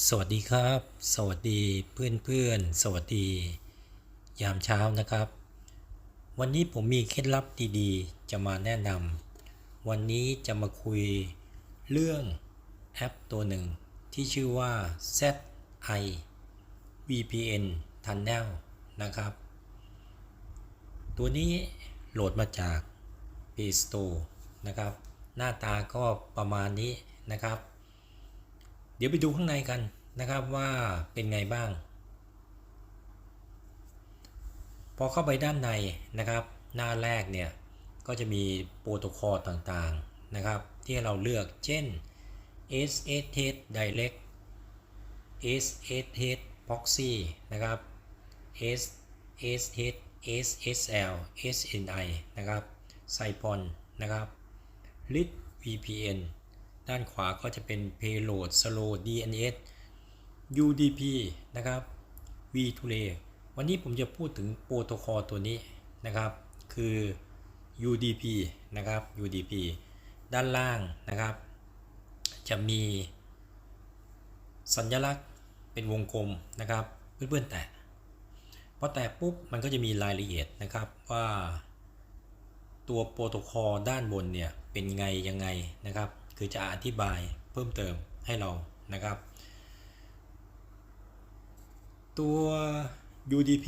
สวัสดีครับ สวัสดีเพื่อนเพื่อนๆสวัสดี ยามเช้านะครับ วันนี้ผมมีเคล็ดลับดีๆ จะมาแนะนำวันนี้จะมาคุยเรื่องแอปตัวหนึ่ง ที่ชื่อว่า ZI VPN Tunnel นะครับ ตัวนี้โหลดมาจาก Play Store นะครับ หน้าตาก็ประมาณนี้นะครับ ดี๋ยวไปดูข้างในกันนะครับว่าเป็นไงบ้าง พอเข้าไปด้านในนะครับ หน้าแรกเนี่ยก็จะมีโปรโตคอลต่างๆนะครับ ที่เราเลือกเช่น SSH Direct SSH Proxy นะครับ SSH SSL SNI นะครับ s i p o n นะครับ Lit VPN ด้านขวาก็จะเป็น Payload Slow DNS UDP นะครับ V2Lay วันนี้ผมจะพูดถึงโปรโตคอลตัวนี้นะครับ คือ UDP นะครับ UDP ด้านล่างนะครับ จะมีสัญลักษณ์เป็นวงกลมนะครับ เพื่อนๆแตะพอแตะปุ๊บมันก็จะมีรายละเอียดนะครับว่าตัวโปรโตคอลด้านบนเนี่ยเป็นไงยังไงนะครับ คือจะอธิบายเพิ่มเติมให้เรานะครับ ตัว UDP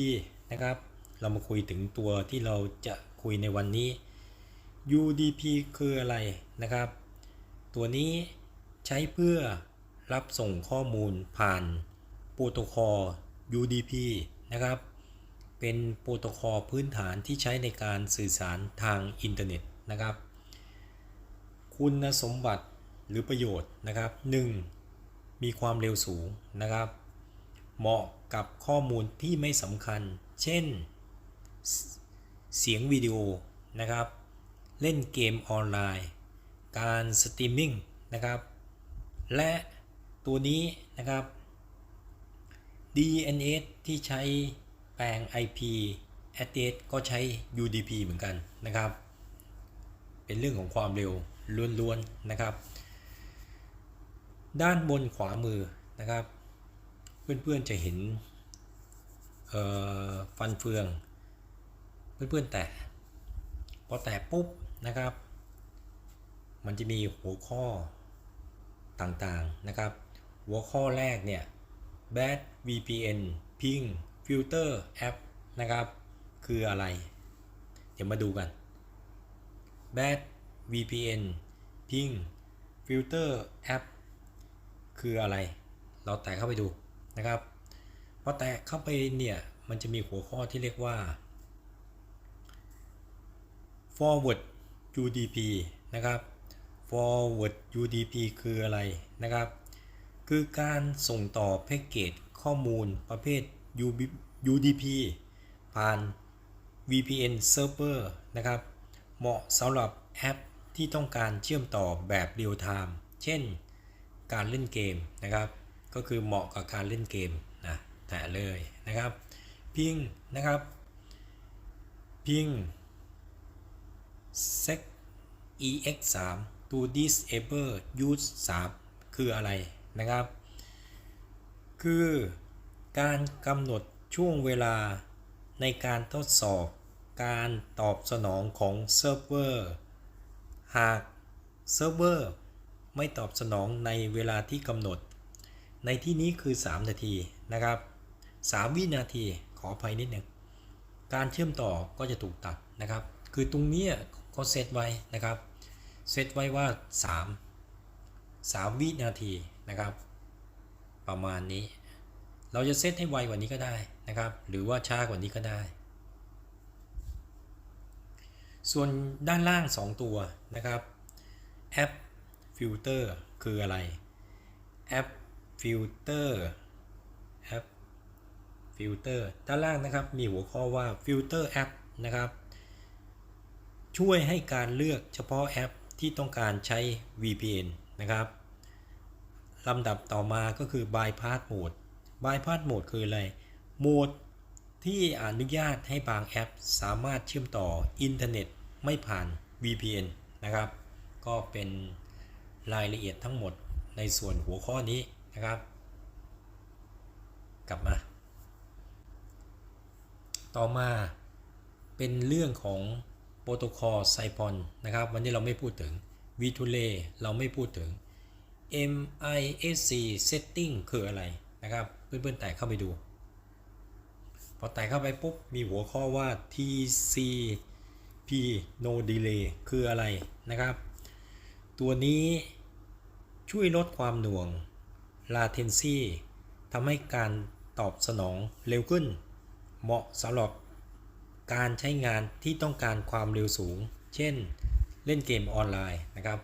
นะครับ เรามาคุยถึงตัวที่เราจะคุยในวันนี้ UDP คืออะไรนะครับ ตัวนี้ใช้เพื่อรับส่งข้อมูลผ่านโปรโตคอล UDP นะครับ เป็นโปรโตคอลพื้นฐานที่ใช้ในการสื่อสารทางอินเทอร์เน็ตนะครับ คุณสมบัติหรือประโยชน์นะครับ 1. มีความเร็วสูงนะครับ เหมาะกับข้อมูลที่ไม่สำคัญ เช่น เสียงวิดีโอนะครับ เล่นเกมออนไลน์ การสตรีมมิ่งนะครับ และตัวนี้นะครับ DNS ที่ใช้แปลง IP address ก็ใช้ UDP เหมือนกันนะครับ เป็นเรื่องของความเร็ว ล้วนๆนะครับ ด้านบนขวามือนะครับ เพื่อนๆจะเห็นฟันเฟือง เพื่อนๆแตะพอแตะปุ๊บนะครับ มันจะมีหัวข้อต่างๆนะครับ หัวข้อแรกเนี่ย Bad VPN Ping Filter App นะครับ คืออะไร เดี๋ยวมาดูกัน Bad VPN Ping Filter App คืออะไร เราแตะเข้าไปดูนะครับพอแตะเข้าไปเนี่ยมันจะมีหัวข้อที่เรียกว่า forward UDP นะครับ forward UDP คืออะไรนะครับ คือการส่งต่อแพ็กเกจข้อมูลประเภท UDP ผ่าน VPN Server นะครับ เหมาะสำหรับแอป ที่ต้องการเชื่อมต่อแบบเรียลไทม์เช่น การเล่นเกมนะครับ ก็คือเหมาะกับการเล่นเกมนะแต่เลยนะครับ พิงนะครับ พิง sec ex 3 to disable use 3คืออะไรนะครับ คือการกำหนดช่วงเวลาในการทดสอบการตอบสนองของเซิร์ฟเวอร์ หากเซิร์ฟเวอร์ไม่ตอบสนองในเวลาที่กำหนด ในที่นี้คือ 3 นาทีนะครับ 3 วินาทีขออภัยนิดหนึ่งการเชื่อมต่อก็จะถูกตัดนะครับ คือตรงนี้ก็เซตไว้นะครับเซตไว้ว่า 3 3 วินาทีนะครับ ประมาณนี้ เราจะเซตให้ไวกว่านี้ก็ได้นะครับ หรือว่าช้ากว่านี้ก็ได้ ส่วนด้านล่าง 2 ตัวนะครับแอปฟิลเตอร์คืออะไรแอปฟิลเตอร์แอปฟิลเตอร์ด้านล่างนะครับมีหัวข้อว่าฟิลเตอร์แอปนะครับช่วยให้การเลือกเฉพาะแอปที่ต้องการใช้ VPN นะครับลำดับต่อมาก็คือ bypass mode bypass mode คืออะไร โหมด ที่อนุญาตให้บางแอปสามารถเชื่อมต่ออินเทอร์เน็ตไม่ผ่าน VPN นะครับ ก็เป็นรายละเอียดทั้งหมดในส่วนหัวข้อนี้นะครับ กลับมา ต่อมาเป็นเรื่องของโปรโตคอลไซพอนนะครับ วันนี้เราไม่พูดถึง v ีทูเลเราไม่พูดถึง MISC setting คืออะไรนะครับ เพื่อนๆแต่เข้าไปดู พอแต่เข้าไปปุ๊บ มีหัวข้อว่า TCP no delay คืออะไรนะครับ ตัวนี้ช่วยลดความหน่วง latency ทำให้การตอบสนองเร็วขึ้น เหมาะสำหรับการใช้งานที่ต้องการความเร็วสูง เช่นเล่นเกมออนไลน์นะครับ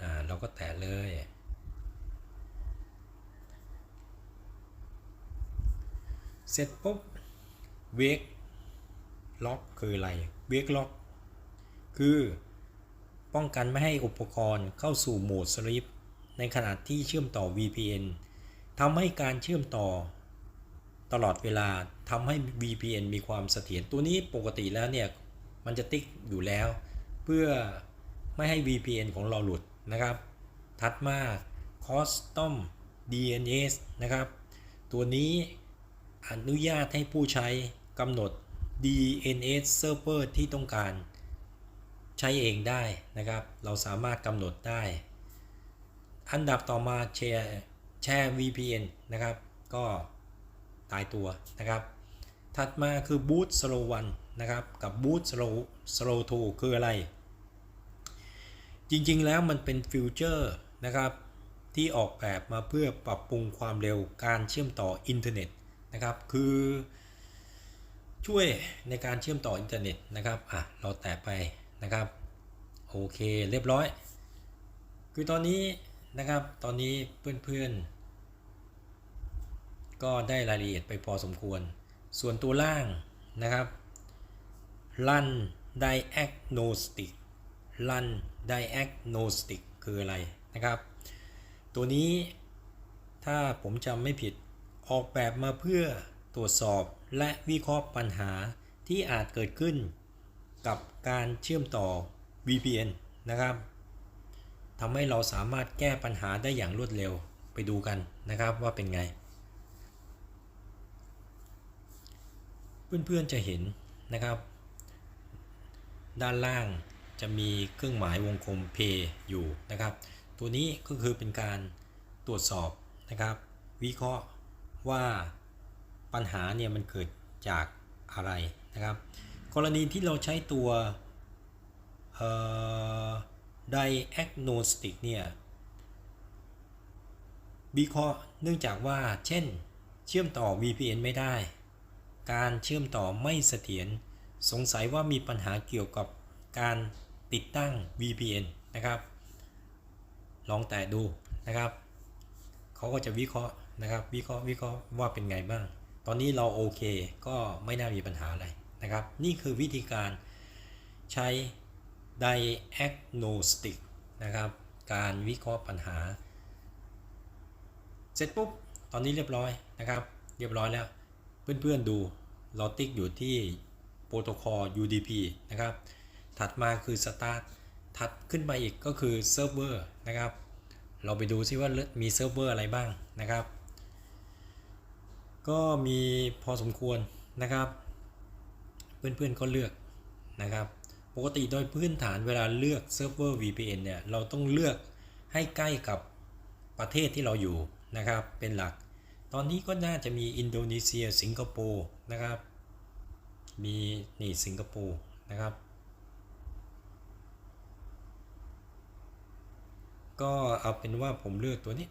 อ่า เราก็แตะเลย เสร็จปุ๊บ เวกล็อกคืออะไรเวกล็อกคือป้องกันไม่ให้อุปกรณ์เข้าสู่โหมดสลิปในขณะที่เชื่อมต่อ VPN ทำให้การเชื่อมต่อ ตลอดเวลาทำให้ VPN มีความเสถียรตัวนี้ปกติแล้วเนี่ย มันจะติ๊กอยู่แล้ว เพื่อไม่ให้ VPN ของเราหลุดนะครับ ถัดมา Custom DNS นะครับ ตัวนี้อนุญาตให้ผู้ใช้ กำหนด DNS Server ที่ต้องการใช้เองได้นะครับ เราสามารถกำหนดได้ อันดับต่อมาแชร์แชร์ VPN นะครับ ก็ตายตัวนะครับ ถัดมาคือ Boot Slow 1นะครับ กับ Boot Slow Slow 2คืออะไร จริงๆแล้วมันเป็นฟิวเจอร์นะครับ ที่ออกแบบมาเพื่อปรับปรุงความเร็วการเชื่อมต่ออินเทอร์เน็ตนะครับ คือ ช่วยในการเชื่อมต่ออินเทอร์เน็ตนะครับอะเราแตะไปนะครับโอเคเรียบร้อย คือตอนนี้นะครับตอนนี้เพื่อนๆ ก็ได้รายละเอียดไปพอสมควร ส่วนตัวล่างนะครับ run diagnostic run diagnostic คืออะไรนะครับ ตัวนี้ถ้าผมจำไม่ผิดออกแบบมาเพื่อตรวจสอบ และวิเคราะห์ปัญหาที่อาจเกิดขึ้นกับการเชื่อมต่อ VPN นะครับทำให้เราสามารถแก้ปัญหาได้อย่างรวดเร็วไปดูกันนะครับว่าเป็นไง เพื่อนๆจะเห็นนะครับ ด้านล่างจะมีเครื่องหมายวงกลม P อยู่นะครับ ตัวนี้ก็คือเป็นการตรวจสอบนะครับ วิเคราะห์ว่า ปัญหาเนี่ยมันเกิดจากอะไรนะครับ กรณีที่เราใช้ตัวเอ่อ diagnostic เนี่ยวิเคราะห์เนื่องจากว่าเช่น เชื่อมต่อ VPN ไม่ได้ การเชื่อมต่อไม่เสถียรสงสัยว่ามีปัญหาเกี่ยวกับการติดตั้ง VPN นะครับ ลองแต่ดูนะครับ เขาก็จะวิเคราะห์นะครับ วิเคราะห์วิเคราะห์ว่าเป็นไงบ้าง ตอนนี้เราโอเคก็ไม่น่ามีปัญหาอะไรนะครับ นี่คือวิธีการใช้ diagnostic นะครับ การวิเคราะห์ปัญหา เสร็จปุ๊บ ตอนนี้เรียบร้อยนะครับ เรียบร้อยแล้ว เพื่อนๆดูเราติ๊กอยู่ที่โปรโตคอล UDP นะครับ ถัดมาคือ Start ถัดขึ้นไปอีกก็คือเซิร์ฟเวอร์นะครับ เราไปดูซิว่ามีเซิร์ฟเวอร์อะไรบ้างนะครับ ก็มีพอสมควรนะครับ เพื่อนๆก็เลือกนะครับ ปกติโดยพื้นฐานเวลาเลือกเซิร์ฟเวอร์ VPN เนี่ยเราต้องเลือกให้ใกล้กับประเทศที่เราอยู่นะครับ เป็นหลัก ตอนนี้ก็น่าจะมีอินโดนีเซียสิงคโปร์นะครับ มีนี่สิงคโปร์นะครับก็เอาเป็นว่าผมเลือกตัวนี้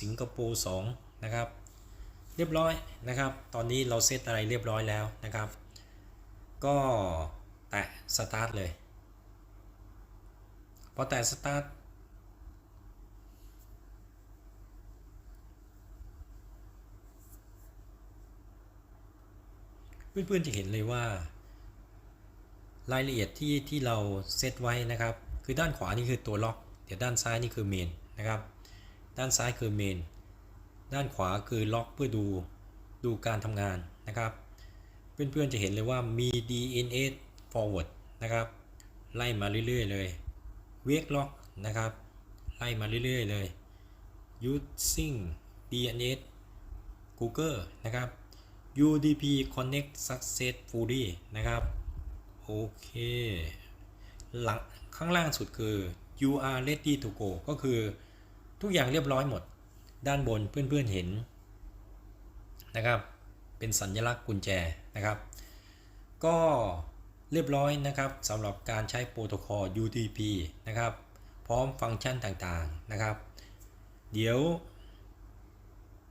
สิงคโปร์2นะครับ เรียบร้อยนะครับ ตอนนี้เราเซตอะไรเรียบร้อยแล้วนะครับ ก็แตะสตาร์ทเลยพอแตะสตาร์ทเพื่อนๆจะเห็นเลยว่า รายละเอียดที่ที่เราเซตไว้นะครับ คือด้านขวานี่คือตัวล็อก เดี๋ยวด้านซ้ายนี่คือเมนนะครับ ด้านซ้ายคือเมน ด้านขวาคือล็อกเพื่อดูดูการทำงานนะครับ เพื่อนๆจะเห็นเลยว่ามี DNS forward นะครับ ไล่มาเรื่อยๆเลย wake lock นะครับ ไล่มาเรื่อยๆเลย using DNS Google นะครับ UDP Connect Successfully นะครับโอเคหลังข้างล่างสุดคือ you are ready to go ก็คือทุกอย่างเรียบร้อยหมด ด้านบนเพื่อนๆเห็นนะครับ เป็นสัญลักษณ์กุญแจนะครับ ก็เรียบร้อยนะครับสำหรับการใช้โปรโตคอล UDP นะครับ พร้อมฟังก์ชันต่างๆนะครับ เดี๋ยว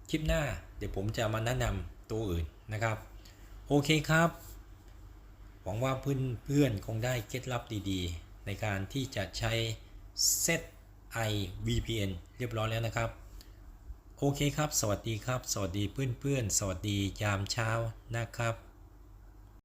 คลิปหน้าเดี๋ยวผมจะมาแนะนำตัวอื่นนะครับ โอเคครับ หวังว่าเพื่อนเพื่อนๆคงได้เคล็ดลับดีๆ ในการที่จะใช้ Set i VPN เรียบร้อยแล้วนะครับ โอเคครับ สวัสดีครับ สวัสดีเพื่อนๆ สวัสดียามเช้านะครับ